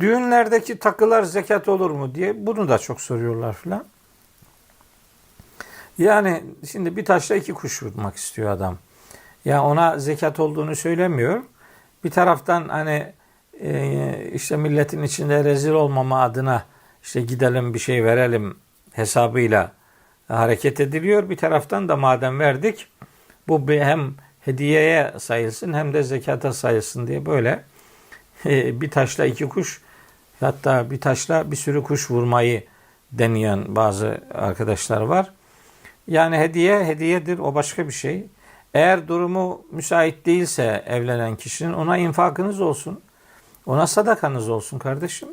Düğünlerdeki takılar zekat olur mu diye bunu da çok soruyorlar filan. Yani şimdi bir taşla iki kuş vurmak istiyor adam. Ya ona zekat olduğunu söylemiyor. Bir taraftan hani e, işte milletin içinde rezil olmama adına işte gidelim bir şey verelim hesabıyla hareket ediliyor. Bir taraftan da madem verdik bu hem hediyeye sayılsın hem de zekata sayılsın diye böyle e, bir taşla iki kuş hatta bir taşla bir sürü kuş vurmayı deneyen bazı arkadaşlar var. Yani hediye hediyedir o başka bir şey. Eğer durumu müsait değilse evlenen kişinin ona infakınız olsun. Ona sadakanız olsun kardeşim.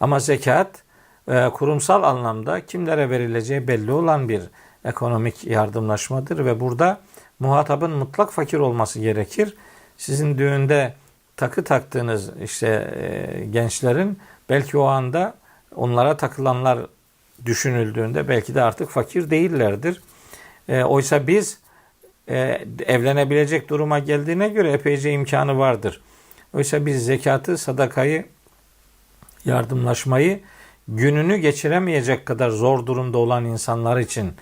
Ama zekat e, kurumsal anlamda kimlere verileceği belli olan bir ekonomik yardımlaşmadır ve burada muhatabın mutlak fakir olması gerekir. Sizin düğünde takı taktığınız işte e, gençlerin belki o anda onlara takılanlar düşünüldüğünde belki de artık fakir değillerdir. E, oysa biz e, evlenebilecek duruma geldiğine göre epeyce imkanı vardır. Oysa biz zekatı, sadakayı, yardımlaşmayı gününü geçiremeyecek kadar zor durumda olan insanlar için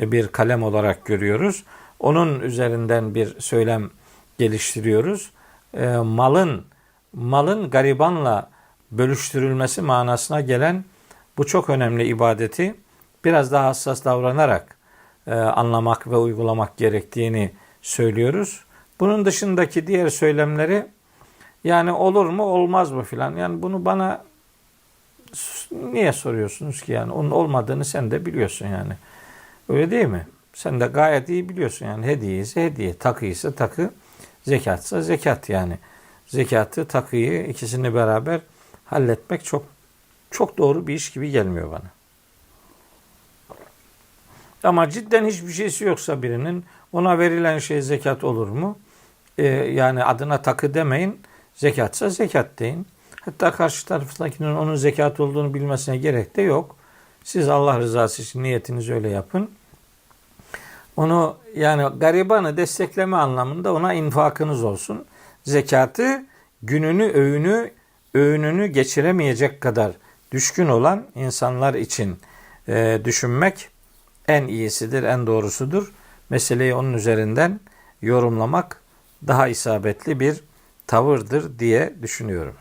e, bir kalem olarak görüyoruz. Onun üzerinden bir söylem geliştiriyoruz. E, malın malın garibanla bölüştürülmesi manasına gelen bu çok önemli ibadeti biraz daha hassas davranarak e, anlamak ve uygulamak gerektiğini söylüyoruz. Bunun dışındaki diğer söylemleri yani olur mu olmaz mı filan yani bunu bana niye soruyorsunuz ki yani onun olmadığını sen de biliyorsun yani. Öyle değil mi? Sen de gayet iyi biliyorsun yani hediye ise hediye, takı ise takı, zekatsa zekat yani. Zekatı, takıyı ikisini beraber halletmek çok çok doğru bir iş gibi gelmiyor bana. Ama cidden hiçbir şeysi yoksa birinin ona verilen şey zekat olur mu? Ee, yani adına takı demeyin. Zekatsa zekat deyin. Hatta karşı taraftakinin onun zekat olduğunu bilmesine gerek de yok. Siz Allah rızası için niyetinizi öyle yapın. Onu yani garibanı destekleme anlamında ona infakınız olsun. Zekatı gününü, öğünü, öğününü geçiremeyecek kadar düşkün olan insanlar için e, düşünmek en iyisidir, en doğrusudur. Meseleyi onun üzerinden yorumlamak daha isabetli bir tavırdır diye düşünüyorum.